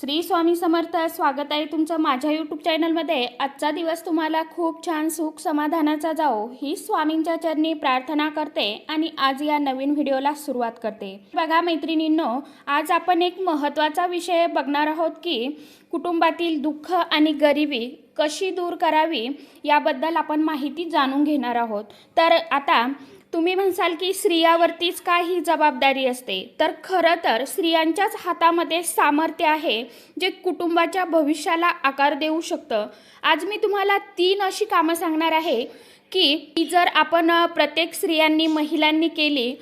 श्री स्वामी समर्थ स्वागत आहे तुमचं माझ्या यूट्यूब चॅनलमध्ये आजचा दिवस तुम्हाला खूप छान सुख समाधानाचा जाओ. ही स्वामींच्या चरणी प्रार्थना करते आणि आज या नवीन व्हिडिओला सुरुवात करते. बघा मैत्रिणींनो आज आपण एक महत्त्वाचा विषय बघणार आहोत की कुटुंबातील दुःख आणि गरिबी कशी दूर करावी याबद्दल आपण माहिती जाणून घेणार आहोत. तर आता तुम्ही म्हणसाल की स्त्रियावरतीच का ही जबाबदारी असते? तर खरं तर स्त्रियांच्याच हातामध्ये सामर्थ्य आहे जे कुटुंबाच्या भविष्याला आकार देऊ शकतं. आज मी तुम्हाला तीन अशी कामं सांगणार आहे. की ती जर आपण प्रत्येक स्त्रियांनी महिलांनी केली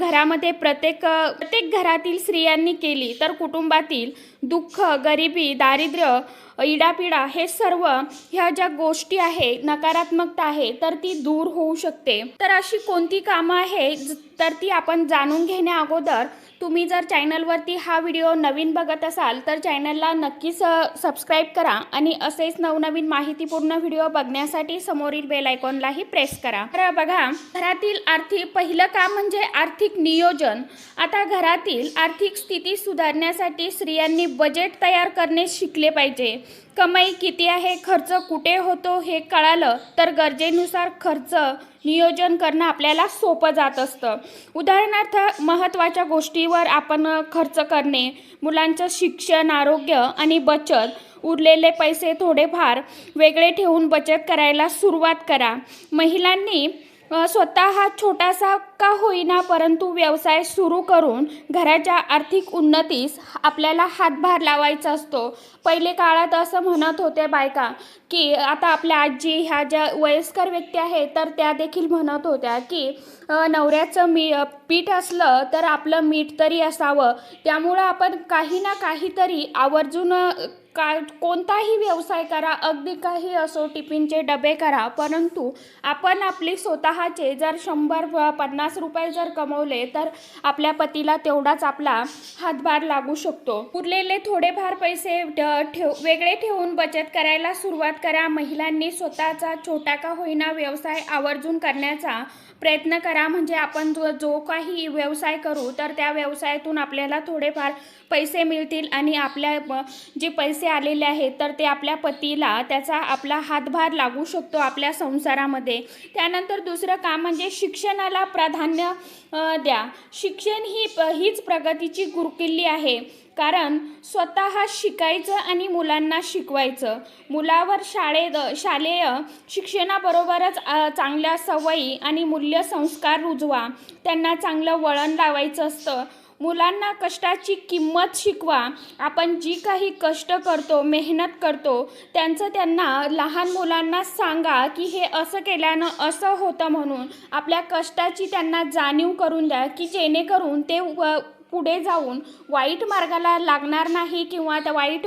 घरामध्ये प्रत्येक प्रत्येक घरातील स्त्रियांनी केली तर कुटुंबातील दुःख गरिबी दारिद्र्य इडापिडा हे सर्व ह्या ज्या गोष्टी आहे नकारात्मकता आहे तर ती दूर होऊ शकते. तर अशी कोणती कामं आहे ज- तर ती आपण जाणून घेण्या अगोदर तुम्ही जर चॅनलवरती हा व्हिडिओ नवीन बघत असाल तर चॅनलला नक्कीच सबस्क्राईब करा आणि असेच नवनवीन माहितीपूर्ण व्हिडिओ बघण्यासाठी समोरील बेल आयकॉनलाही प्रेस करा. तर बघा घरातील आर्थिक पहिलं काम म्हणजे आर्थिक नियोजन. आता घरातील आर्थिक स्थिती सुधारण्यासाठी स्त्रियांनी बजेट तयार करणे शिकले पाहिजे. कमाई किती आहे खर्च कुठे होतो हे कळालं तर गरजेनुसार खर्च नियोजन करणं आपल्याला सोपं जात असतं. उदाहरणार्थ महत्त्वाच्या गोष्टीवर आपण खर्च करणे मुलांचं शिक्षण आरोग्य आणि बचत उरलेले पैसे थोडेफार वेगळे ठेवून बचत करायला सुरुवात करा. महिलांनी स्वतः हा छोटासा का होईना परंतु व्यवसाय सुरू करून घराच्या आर्थिक उन्नतीस आपल्याला हातभार लावायचा असतो. पहिले काळात असं म्हणत होते बायका की आता आपल्या आजी ह्या ज्या वयस्कर व्यक्ती आहेत तर त्या देखील म्हणत होत्या की नवऱ्याचं मी पीठ असलं तर आपलं मीठ तरी असावं. त्यामुळं आपण काही ना काहीतरी आवर्जून का कोणताही व्यवसाय करा अगदी काही असो टिफिनचे डबे करा परंतु आपण आपली स्वतःचे जर शंभर प- पन्नास रुपये जर कमवले तर आपल्या पतीला तेवढाच आपला हातभार लागू शकतो. उरलेले थोडेफार पैसे ठेव वेगळे ठेवून बचत करायला सुरुवात करा. महिलांनी स्वतःचा छोटा का होईना व्यवसाय आवर्जून करण्याचा प्रयत्न करा. म्हणजे आपण जो जो काही व्यवसाय करू तर त्या व्यवसायातून आपल्याला थोडेफार पैसे मिळतील आणि आपल्या जे पैसे आलेले आहेत तर ते आपल्या पतीला त्याचा आपला हातभार लागू शकतो आपल्या संसारामध्ये. त्यानंतर दुसरं काम म्हणजे शिक्षणाला प्राधान्य प्राधान्य द्या. शिक्षण ही प- हीच प्रगतीची गुरुकिल्ली आहे. कारण स्वतः शिकायचं आणि मुलांना शिकवायचं. मुलावर शाळेत शालेय शिक्षणाबरोबरच चांगल्या सवयी आणि मूल्य संस्कार रुजवा. त्यांना चांगलं वळण लावायचं असतं. मुलांना कष्टाची किंमत शिकवा. आपण जी काही कष्ट करतो मेहनत करतो त्यांचं त्यांना लहान मुलांना सांगा की हे असं केल्यानं असं होतं म्हणून. आपल्या कष्टाची त्यांना जाणीव करून द्या की जेणेकरून ते व पुढे जाऊन वाईट मार्गाला लागणार नाही किंवा त्या वाईट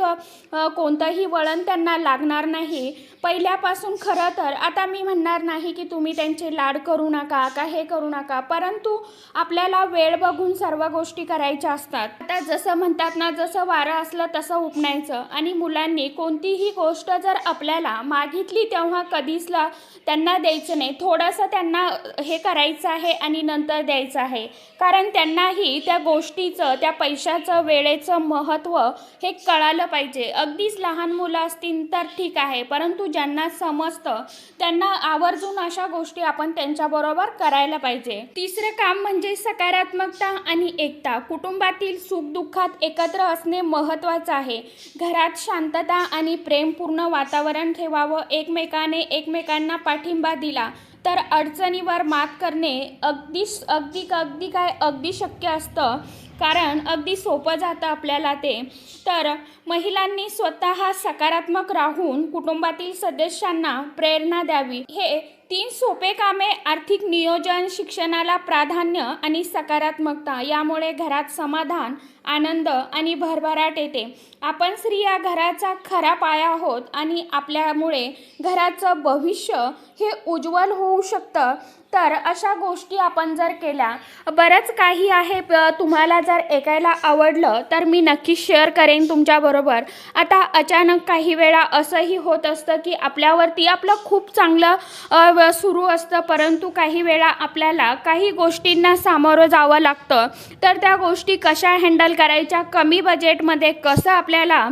कोणतंही वळण त्यांना लागणार नाही. पहिल्यापासून खरं तर आता मी म्हणणार नाही की तुम्ही त्यांचे लाड करू नका का हे करू नका परंतु आपल्याला वेळ बघून सर्व गोष्टी करायच्या असतात. आता जसं म्हणतात ना जसं वारं असलं तसं उपणायचं. आणि मुलांनी कोणतीही गोष्ट जर आपल्याला मागितली तेव्हा कधीचला त्यांना द्यायचं नाही. थोडंसं त्यांना हे करायचं आहे आणि नंतर द्यायचं आहे. कारण त्यांनाही त्या गोष्टीचं त्या पैशाचं वेळेचं महत्त्व हे कळालं पाहिजे. अगदीच लहान मुलं असतील तर ठीक आहे परंतु ज्यांना समजतं त्यांना आवर्जून अशा गोष्टी आपण त्यांच्याबरोबर करायला पाहिजे. तिसरं काम म्हणजे सकारात्मकता आणि एकता. कुटुंबातील सुखदुःखात एकत्र असणे महत्त्वाचं आहे. घरात शांतता आणि प्रेमपूर्ण वातावरण ठेवावं. एकमेकाने एकमेकांना पाठिंबा दिला. तर अडचणीवर मात करणे अगदी अगदी अगदी काय अगदी शक्य असतं. कारण अगदी सोपं जातं आपल्याला ते. तर महिलांनी स्वतः सकारात्मक राहून कुटुंबातील सदस्यांना प्रेरणा द्यावी. हे तीन सोपे कामे आर्थिक नियोजन शिक्षणाला प्राधान्य आणि सकारात्मकता यामुळे घरात समाधान आनंद आणि भरभराट येते. आपण स्त्रिया घराचा खरा पाया आहोत आणि आपल्यामुळे घराचं भविष्य हे उज्ज्वल होऊ शकतं. तर अशा गोष्टी आपण जर केल्या बरंच काही आहे तुम्हाला जर ऐकायला आवडलं तर मी नक्की शेअर करेन तुमच्याबरोबर आता अचानक काही वेळा असंही होत असतं की आपल्यावरती आपलं खूप चांगलं सुरू असतं परंतु काही वेळा आपल्याला काही गोष्टींना सामोरं जावं लागतं. तर त्या गोष्टी कशा हँडल करायच्या कमी बजेटमध्ये कसं आपल्याला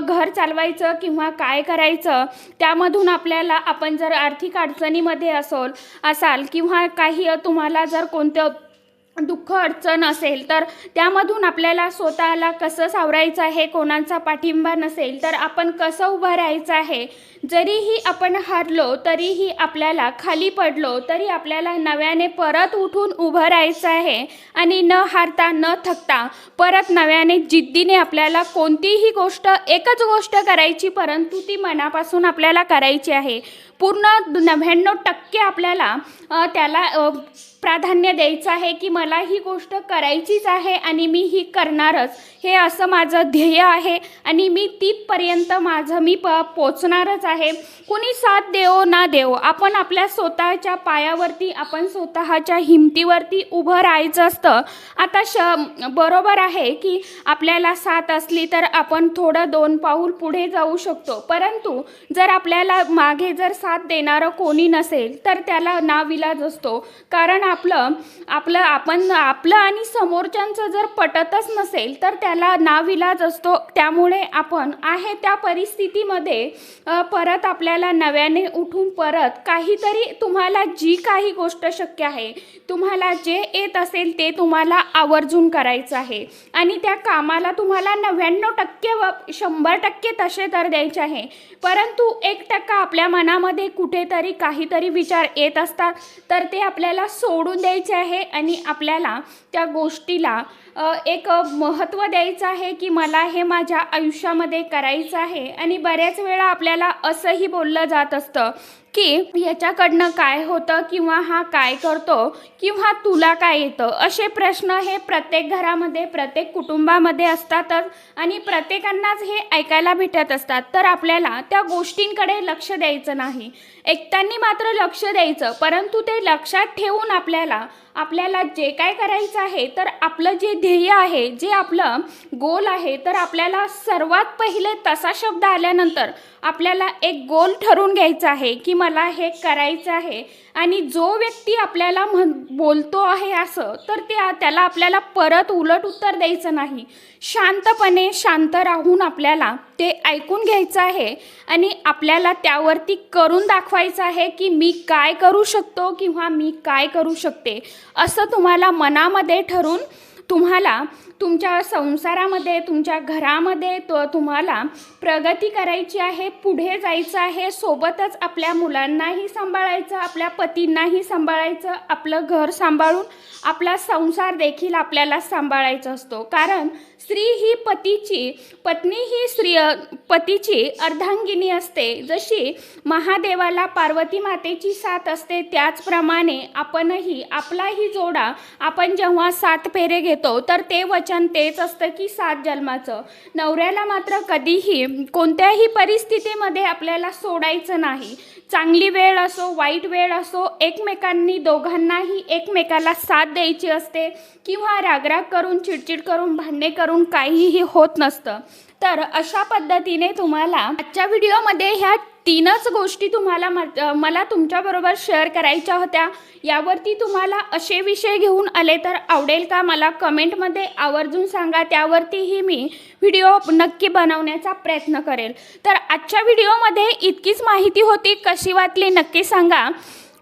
घर चालवायचं किंवा काय करायचं त्यामधून आपल्याला आपण जर आर्थिक अडचणीमध्ये असोल असाल किंवा काही तुम्हाला जर कोणतं दुःख अडचण असेल तर त्यामधून आपल्याला स्वतःला कसं सावरायचं आहे कोणाचा पाठिंबा नसेल तर आपण कसं उभं राहायचं आहे? जरीही आपण हारलो तरीही आपल्याला खाली पडलो तरी आपल्याला नव्याने परत उठून उभं राहायचं आहे आणि न हारता न थकता परत नव्याने जिद्दीने आपल्याला कोणतीही गोष्ट एकच गोष्ट करायची परंतु ती मनापासून आपल्याला करायची आहे. पूर्ण नव्याण्णव टक्के आपल्याला त्याला प्राधान्य द्यायचं आहे की मला ही गोष्ट करायचीच आहे आणि मी ही करणारच. हे असं माझं ध्येय आहे आणि मी तिथपर्यंत माझं मी प पोचणारच आहे. कुणी साथ देवो ना देवो. आपण आपल्या स्वतःच्या पायावरती आपण स्वतःच्या हिमतीवरती उभं राहायचं असतं. आता श बरोबर आहे की आपल्याला साथ असली तर आपण थोडं दोन पाऊल पुढे जाऊ शकतो. परंतु जर आपल्याला मागे जर साथ देणारं कोणी नसेल तर त्याला नाविलाज असतो. कारण आपलं आपलं आपण आपलं आणि समोरच्यांचं जर पटतच नसेल तर त्याला नाविलाज असतो. त्यामुळे आपण आहे त्या परिस्थितीमध्ये परत आपल्याला नव्याने उठून परत काहीतरी तुम्हाला जी काही गोष्ट शक्य आहे तुम्हाला जे येत असेल ते तुम्हाला आवर्जून करायचं आहे. आणि त्या कामाला तुम्हाला नव्याण्णव टक्के व शंभर टक्के तसे तर द्यायचे आहे. परंतु एक टक्का आपल्या मनामध्ये कुठेतरी काहीतरी विचार येत असतात तर ते आपल्याला सोडून द्यायचे आहे आणि आपल्याला त्या गोष्टीला एक महत्त्व द्यायचं आहे की मला हे माझ्या आयुष्यामध्ये करायचं आहे. आणि बऱ्याच वेळा आपल्याला असंही बोललं जात असतं की याच्याकडनं काय होतं किंवा हा काय करतो किंवा तुला काय येतं? असे प्रश्न हे प्रत्येक घरामध्ये प्रत्येक कुटुंबामध्ये असतातच आणि प्रत्येकांनाच हे ऐकायला भेटत असतात. तर आपल्याला त्या गोष्टींकडे लक्ष द्यायचं नाही. एकट्यांनी मात्र लक्ष द्यायचं परंतु ते लक्षात ठेवून आपल्याला आपल्याला जे काय करायचं आहे तर आपलं जे ध्येय आहे जे आपलं गोल आहे तर आपल्याला सर्वात पहिले तसा शब्द आल्यानंतर आपल्याला एक गोल ठरवून घ्यायचा आहे की मला हे करायचं आहे. आणि जो व्यक्ती आपल्याला म्हण बोलतो आहे असं तर ते त्याला आपल्याला परत उलट उत्तर द्यायचं नाही. शांतपणे शांत राहून आपल्याला ते ऐकून घ्यायचं आहे. आणि आपल्याला त्यावरती करून दाखवायचं आहे की मी काय करू शकतो किंवा मी काय करू शकते असं तुम्हाला मनामध्ये ठरून तुम्हाला तुमच्या संसारामध्ये तुमच्या घरामध्ये तो तुम्हाला प्रगती करायची आहे पुढे जायचं आहे सोबतच आपल्या मुलांनाही सांभाळायचं आपल्या पतींनाही सांभाळायचं आपलं घर सांभाळून आपला संसार देखील आपल्याला सांभाळायचा असतो. कारण स्त्री ही पतीची पत्नी ही स्त्री पतीची अर्धांगिनी असते. जशी महादेवाला पार्वती मातेची साथ असते त्याचप्रमाणे आपणही आपलाही जोडा आपण जेव्हा सात पेरे घेतो तर ते वचन तेच असतं की सात जन्माचं. नवऱ्याला मात्र कधीही कोणत्याही परिस्थितीमध्ये आपल्याला सोडायचं नाही. चांगली वेळ असो वाईट वेळ असो एकमेकांनी दोघांनाही एकमेकाला साथ द्यायची असते. किंवा रागराग करून चिडचिड करून भांडणे करून काहीही होत नसतं. तर अशा पद्धतीने तुम्हाला आजच्या व्हिडिओमध्ये ह्या तीनच गोष्टी तुम्हाला मला तुमच्याबरोबर शेअर करायच्या होत्या. यावरती तुम्हाला असे विषय घेऊन आले तर आवडेल का मला कमेंटमध्ये आवर्जून सांगा. त्यावरतीही मी व्हिडिओ नक्की बनवण्याचा प्रयत्न करेल. तर आजच्या व्हिडिओमध्ये इतकीच माहिती होती. कशी वाटली नक्की सांगा.